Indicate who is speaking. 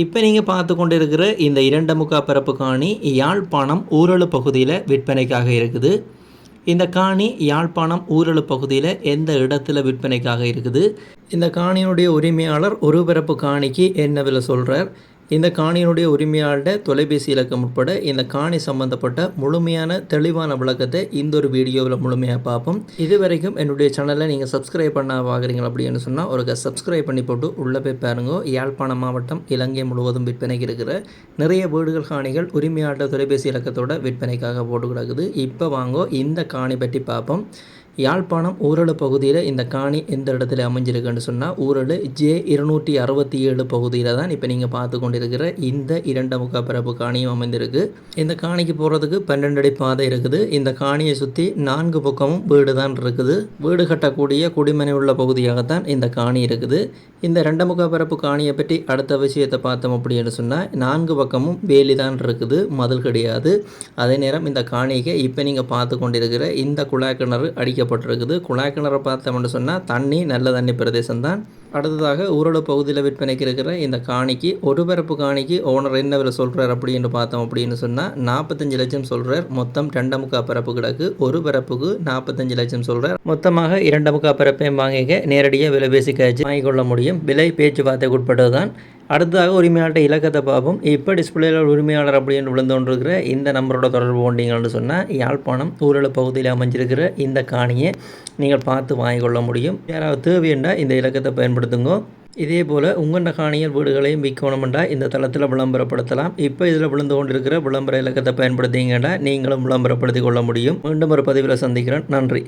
Speaker 1: இப்போ நீங்கள் பார்த்து கொண்டு இருக்கிற இந்த இரண்டு முக்கா பரப்பு காணி யாழ்ப்பாணம் ஊரலு பகுதியில் விற்பனைக்காக இருக்குது. இந்த காணி யாழ்ப்பாணம் ஊரலு பகுதியில் எந்த இடத்துல விற்பனைக்காக இருக்குது? இந்த காணியினுடைய உரிமையாளர் ஒரு பரப்பு காணிக்கு என்ன விலை சொல்கிறார் இந்த காணியினுடைய உரிமையாளர்கிட்ட தொலைபேசி இலக்கம் உட்பட இந்த காணி சம்பந்தப்பட்ட முழுமையான தெளிவான விளக்கத்தை இந்த ஒரு வீடியோவில் முழுமையாக பார்ப்போம். இது வரைக்கும் என்னுடைய சேனலை நீங்கள் சப்ஸ்கிரைப் பண்ண பார்க்குறீங்க அப்படின்னு சொன்னால் ஒரு சப்ஸ்கிரைப் பண்ணி போட்டு உள்ளே போய் பாருங்க. யாழ்ப்பாணம் மாவட்டம் இலங்கை முழுவதும் விற்பனைக்கு இருக்கிற நிறைய வீடுகள் காணிகள் உரிமையாளர் தொலைபேசி இலக்கத்தோட விற்பனைக்காக போட்டு கிடக்குது இப்போ வாங்கோ இந்த காணி பற்றி பார்ப்போம். யாழ்ப்பாணம் ஊரலு பகுதியில் இந்த காணி எந்த இடத்துல அமைஞ்சிருக்குன்னு சொன்னால் ஊரலு ஜே இருநூற்றி அறுபத்தி ஏழு பகுதியில் தான் இப்போ நீங்கள் பார்த்து கொண்டிருக்கிற இந்த இரண்டு முக்கா பரப்பு காணியும் அமைந்திருக்கு. இந்த காணிக்கு போகிறதுக்கு பன்னெண்டு அடி பாதை இருக்குது. இந்த காணியை சுற்றி நான்கு பக்கமும் வீடு தான் இருக்குது. வீடு கட்டக்கூடிய குடிமனை உள்ள பகுதியாகத்தான் இந்த காணி இருக்குது. இந்த ரெண்டு முக்கா பரப்பு காணியை பற்றி அடுத்த விஷயத்தை பார்த்தோம் அப்படின்னு சொன்னால் நான்கு பக்கமும் வேலி தான் இருக்குது மதில் கிடையாது. அதே நேரம் இந்த காணிக்கு இப்போ நீங்கள் பார்த்து கொண்டிருக்கிற இந்த குழாய் கிணறு அடிக்கப்பட்டிருக்குது குழாய் கிணறை பார்த்தோம்னு சொன்னால் தண்ணி நல்ல தண்ணி பிரதேசம் தான் அடுத்ததாக ஊரட பகுதியில் விற்பனைக்கு இருக்கிற இந்த காணிக்கு ஒரு பரப்பு காணிக்கு ஓனர் என்ன விலை சொல்கிறார் அப்படின்னு பார்த்தோம் அப்படின்னு சொன்னால் நாற்பத்தஞ்சு லட்சம் சொல்கிறார் மொத்தம் ரெண்டு முக்கா பரப்பு கிடக்கு. ஒரு பரப்புக்கு நாற்பத்தஞ்சு லட்சம் சொல்கிறார் மொத்தமாக இரண்டு முக்கா பரப்பையும் வாங்கிக்க நேரடியாக விலை பேசி கழிச்சு வாங்கிக்கொள்ள முடியும். விலை பேச்சுவார்த்தைக்கு உட்பட்டது தான் அடுத்ததாக உரிமையாளர்கிட்ட இலக்கத்தை பார்ப்போம். இப்போ டிஸ்பிளேல உரிமையாளர் அப்படின்னு விழுந்தோன்றிருக்கிற இந்த நம்பரோட தொடர்பு கொண்டீங்கன்னு சொன்னால் யாழ்ப்பாணம் ஊரல பகுதியில் அமைஞ்சிருக்கிற இந்த காணியை நீங்கள் பார்த்து வாங்கிக்கொள்ள முடியும். யாராவது தேவையண்டா இந்த இலக்கத்தை பயன்படுத்துங்க. இதே போல் உங்கண்ட காணியல் வீடுகளையும் விற்கணுமெண்டா இந்த தளத்தில் விளம்பரப்படுத்தலாம். இப்போ இதில் விழுந்து கொண்டிருக்கிற விளம்பர இலக்கத்தை பயன்படுத்திங்கன்னா நீங்களும் விளம்பரப்படுத்திக் கொள்ள முடியும். மீண்டும் ஒரு பதிவில் சந்திக்கிறேன். நன்றி.